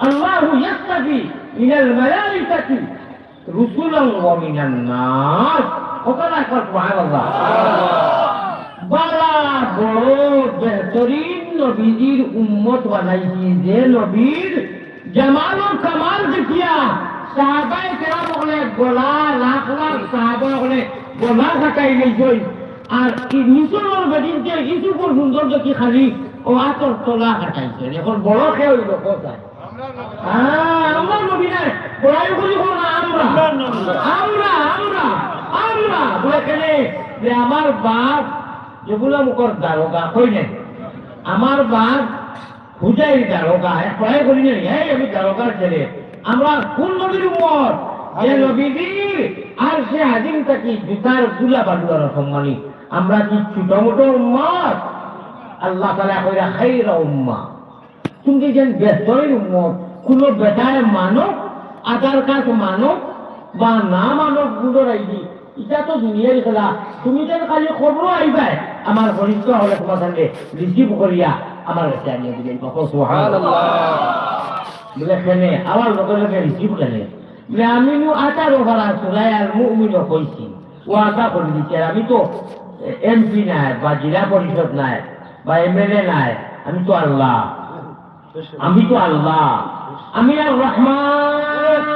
ইয়াস্তাফি মিনাল মালাইকাতি রুসুলান ওয়া মিনান নাস। ওখানে একবার সুবহানাল্লাহ। বালা বড় বেহতরিন নবীজির উম্মত বানাইছি যে নবীর জামাল ও কামাল দেখিয়া সাহাবায়ে কেরাম ওখানে গোলা লাখ লাখ সাহাবা ওখানে গোলা খাটাই গেছই আর মিশরের বেদিনকে কিছু সুন্দর দেখি খালি? ও আতর তোলা খাটাইছে এখন বড় খেয়ে হইল কোথায় আমরা নবী নাই। বড়াই করি না আমরা। আমরা আমরা আমরা। বলে যে আমার বাপ যেগুলো মুখর দারোগা কই নাই? আমার বাপ পূজাই দারোগা পড়াই করি নাই। হ্যাঁ আমি দারোগার ছেলে। আমরা কোন নবীর উমর যে নবীজির আর সে হাজিম থাকি জুতার তুলা বালুয়ার সম্মানী আমরা কি ছোট মোটো উম্মত? আল্লাহ তালা কইরা খাইরা উম্মা। তুমি যেন ব্যস্তই উম্মত কোন বেটায় মানব আধার কার্ড মানব বা না মানবগুলোর আইবি এটা তো দুনিয়ার খেলা তুমি যেন খালি খবর আইবাই আমার ঘনিষ্ঠ হলে তোমার সঙ্গে রিসিভ করিয়া আমার কাছে আনিয়ে দিলেন বলে খেলে আমার লগে লগে রিসিভ খেলে বলে আমি নু আটার ওভার চলাই আর মুমিনও কইছি ও আটা করে দিচ্ছে আমি তো এমপি নাই বা জেলা পরিষদ নাই বা এমএলএ নাই আমি তো আল্লাহ আমি তো আল্লাহ। আমি আর রহমান।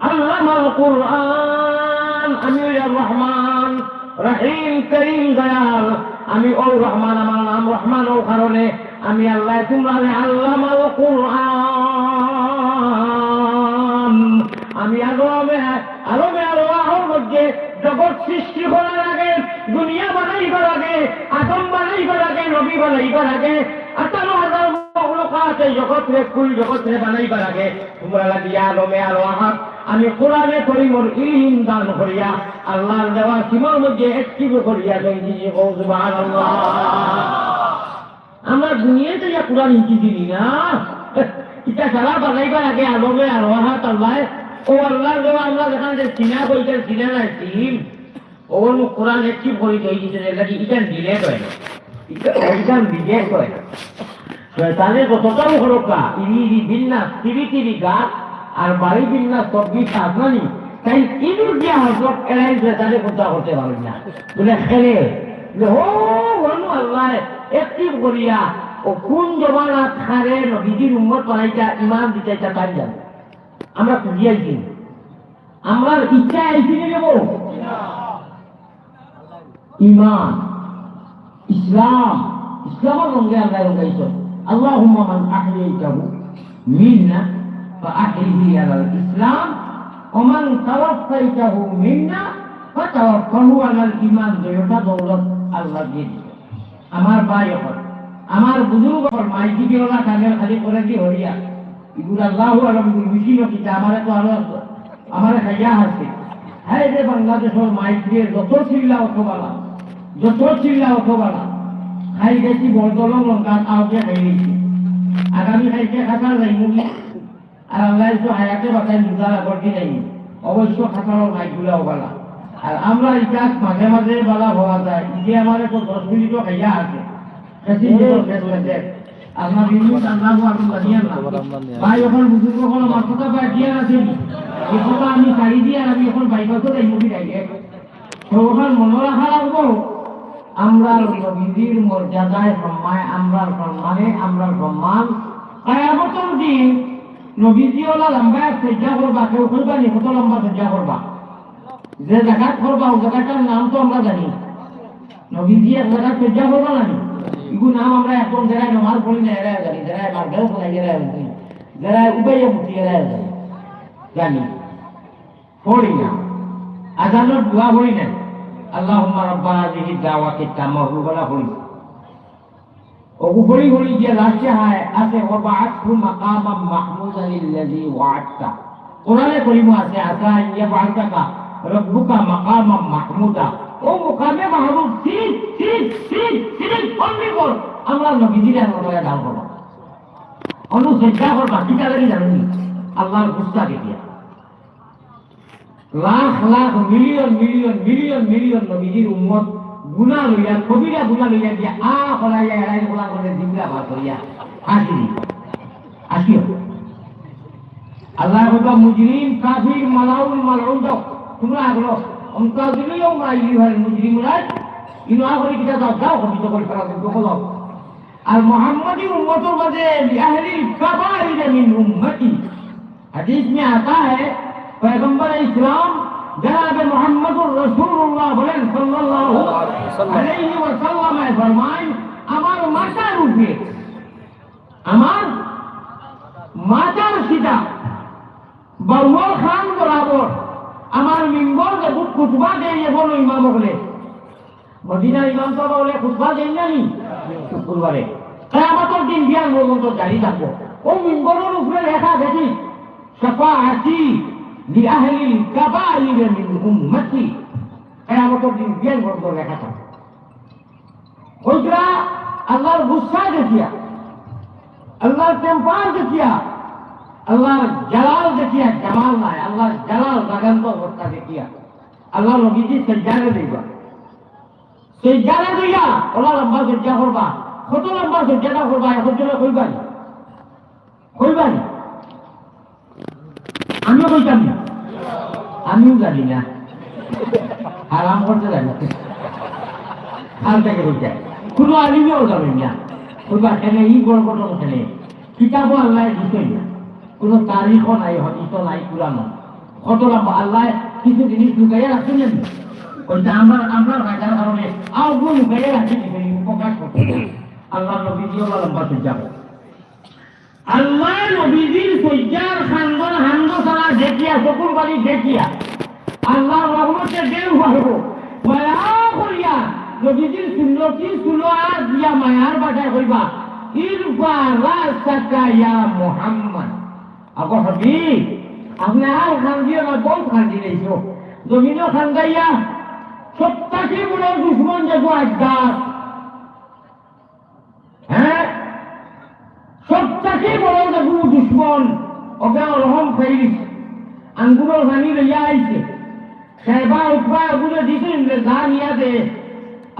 আল্লাহ আল কোরআন। আমি আর রহমান। রহিম, করিম, দয়াল। আমি ও রহমান, আমার নাম রহমান ও কারণে আমি আল্লাহ, তোমরা আল্লাহ আল কোরআন। আমি আরবে আরবে আল্লাহর মধ্যে জগৎ সৃষ্টি করার আগে, দুনিয়া বানাইবার আগে, আদম বানাইবার আগে, নবী বানাইবার আগে মখলুকা আছে জগৎ রে কুল জগৎ রে বানাইবার আগে, তোমরা লাগিয়া আলমে আলো আহাত আমি কোরআনে করি মোর ইলম দান করিয়া, আল্লাহর দেওয়া সীমার মধ্যে একটিভ করিয়া দেই দিছি ও সুবহানাল্লাহ। আমরা দুনিয়াতে যা কোরআন ইঞ্চি দিলি না এটা সারা বানাইবার আগে আলমে আলো আহাত আল্লাহ ও আল্লাহ দেওয়া আল্লাহ যেখানে যে সিনা কইতেন, সিনা নাই সিম ওর কোরআন একটি তৈরি দিতে ইটান ডিলেট হয় না। ইটান ডিলেট হয় না। শয়তানের কতটাও হরকা ইরি বিন্যাস তিরি তিরি গাছ আর বাড়ি বিন্যাস চব্বিশ আপনানি তাই ইঁদুর দিয়া হজরত এড়াই শয়তানের কথা করতে পারেন না। বলে, খেলে। ও বলু আল্লাহ একটিভ করিয়া, ও কোন জমানাত খারে বানাইটা ইমান দিতে তাই জানে? আমরা খুঁজিয়াইছি আমরা ইচ্ছা আইছি নেব। ইমান, ইসলাম ইসলামের রঙে আমরা রঙাইছ। আল্লাহুম্মা মান আহইয়াইতাহু মিন্না فأحيه على الإسلام ومن توفيته منا فتوفه على الإيمان দুইটা দৌলত আল্লাহ দিয়ে দিবে আমার ভাই এখন আমার বুজুর্গ মাইকি দিওলা কানের খালি করে দি হরিয়া ইগুল আল্লাহ আলম বেশি নকিটা আমারে তো আরো আমার খাইয়া আছে হ্যাঁ যে বাংলাদেশের মাইক দিয়ে যত চিল্লা অথবালা যত চিল্লা অথবালা খাই গেছি বরদলং লঙ্কা আওকে খাই গেছি আগামী খাইছে খাতার যাই মুগি আর আল্লাহ তো হায়াতে বাতাই মুদার আগরটি নাই। অবশ্য খাতার মাইকগুলা ওবালা আর আমরা ইতিহাস মাঝে মাঝে বলা হওয়া যায়। যে আমার তো দশ মিনিটও খাইয়া আছে। আপনার আল্লাহ ভাই এখন বুজুর্গ আমার কথা দিয়া আমি শাড়ি দিয়ে আমি এখন বাইপাসও যাই মুখি যাই ওখান মনে রাখা লাগবো আমরা নবীজির মর্যাদায় সম্মায় আমরা সম্মানে আমরা সম্মান কায়ামতর দিন নবীজি ওলা লম্বা সজ্জা করবা, কেউ করবা নি? কত লম্বা সজ্জা করবা? যে জায়গাত করবা ও জায়গাটার নাম তো আমরা জানি। নবীজি এক জায়গায় সজ্জা করবা না ইগু নাম আমরা এখন যারা নমাজ পড়ি না এরা জানি। যারা মার্গাও পড়াই এরা জানি। যারা মুক্তি এরা জানি। জানি। পড়ি না। আজানোর দোয়া পড়ি না। আল্লাহুম্মা রাব্বা হাযিহি দাওয়াতি তাম্মা বলা পড়ি وغفري غري جي راشها أتي وبعثه مقاما محمودا الذي وعدته قرآن كريم أتي أتى أن يبعثك ربك مقاما محمودا ও মুকামে মাহবুব ঠিক ঠিক ঠিক ঠিক বন্দি কর আমরা নবীজির আমরা ডাল করব অনু চেষ্টা করবা কি তাদের জানি আল্লাহর গুস্তা দেখিয়া lakh lakh, million million million million নবীজির উম্মত গুণা লইয়া কবিরা গুণা লইয়া দিয়া আ হলাইয়া এড়াই হলা করে জিমরা ভাত হইয়া আসি। আসিও আল্লাহ হইবা মুজরিম কাফির মালাউল মালাউল দাও তোমরা আগলো অঙ্কা দিলেও মাইলি হয় মুজরিমরা ইনো আগলে কিটা দাও দাও কবি তো করে ফেলা দিতে বলো আর মোহাম্মদী উম্মতের মাঝে লিআহলিল কাবাইর মিন উম্মতি। হাদিস মে আতা হ্যায় পয়গম্বর ইসলাম জনাবে মোহাম্মদুর রসুল্লাহ বলেন সাল্লাল্লাহু আলাইহি ওয়াসাল্লামে ফরমান আমার মাথার উঠে আমার মাথার সিধা বাউল খান বরাবর আমার মিম্বর যে খুতবা দেন এখন ইমাম বলে। মদিনার ইমাম সাহেব বলে, খুতবা দেন জানি শুক্রবারে। কেয়ামতের দিন বিয়ার পর্যন্ত জারি থাকব। ও মিম্বরের উপরে লেখা দেখি সাফা হাসি লিআহলিল কাবাইর মিন উম্মতি। কেয়ামতের দিন বিয়ার পর্যন্ত লেখা থাকবে ওইটা আল্লাহর গুসা দেখিয়া, আল্লাহর টেম্পার দেখিয়া, আল্লাহর জালাল দেখিয়া, জামাল নাই, আল্লাহর জালাল গাগান্ত অবস্থা দেখিয়া আল্লাহ নবীজি সেজারে দিবা। সেজারে দিয়া ওলা লম্বা সেজা করবা, কত লম্বা সেজাটা করবা এখন কইবানি? কইবানি? আমিও কইতাম না। আমিও জানি না। আরাম করতে জানি থেকে কইতে কোনো আলিমেও যাবেন না। কইবা খেলে, ই বড় ঘটন খেলে। কিতাবও আল্লাহ দিতই না। কোনো তারিখও নাই, হদিসও নাই পুরানো কত লম্বা আল্লাহ কিছু জিনিস লুকাইয়া রাখছেন না ওইটা আমার, আমরা রাখার কারণে আগুন লুকাইয়া রাখছে প্রকাশ করতে আল্লাহ নবী দিয়ে লম্বা সজ্জা আল্লাহ নবীজির সজ্জার খানগন হাঙ্গ দেখিয়া চকুর বাড়ি দেখিয়া আল্লাহ রহমতে দেও পারব মায়া করিয়া সুলো আর দিয়া মায়ার কইবা। রাসাকা ইয়া মুহাম্মদ। হবি আপনি আর খান দিয়ে না বল খান দিলেছো জমিনও খান গাইয়া সত্তাকে বড় দুশ্মন যাব একদার হ্যাঁ সবটাকে বড় দেখু দুশ্মন। ওকে রহম ফেরিস আঙ্গুরের হানি লইয়া আইছে। সেবা উঠবা ওগুলো দিছেন যা নিয়া দে।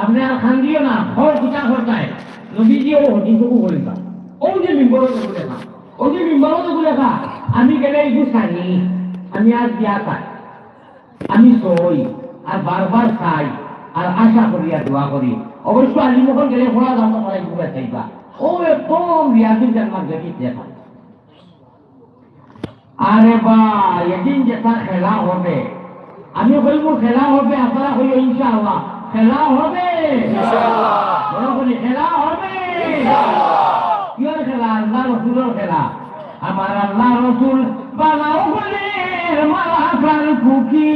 আপনি আর খান দিও না, ঘর কুচা করতায় নদীজি ও হদিসকু করিবা ও যে। মিম্বরও দেখু লেখা ও যে মিম্বরও দেখু লেখা আমি গেলে এই খানি আমি আর দিয়া খাই। আমি সই আর বারবার খাই আর আশা করি আর দোয়া করি। অবশ্য আলিমখন গেলে খোলা দাম চাইবা ও একদম রিয়াজি জান্নাত দেখি দেখা আরে বা এদিন যেটা খেলা হবে। আমি বলব খেলা হবে আপনারা হইল ইনশাআল্লাহ। খেলা হবে। করে খেলা হবে। কিয়র খেলা? আল্লাহ রসুলের খেলা। আমার আল্লাহ রসুল বানাও বলে মালা কুকি।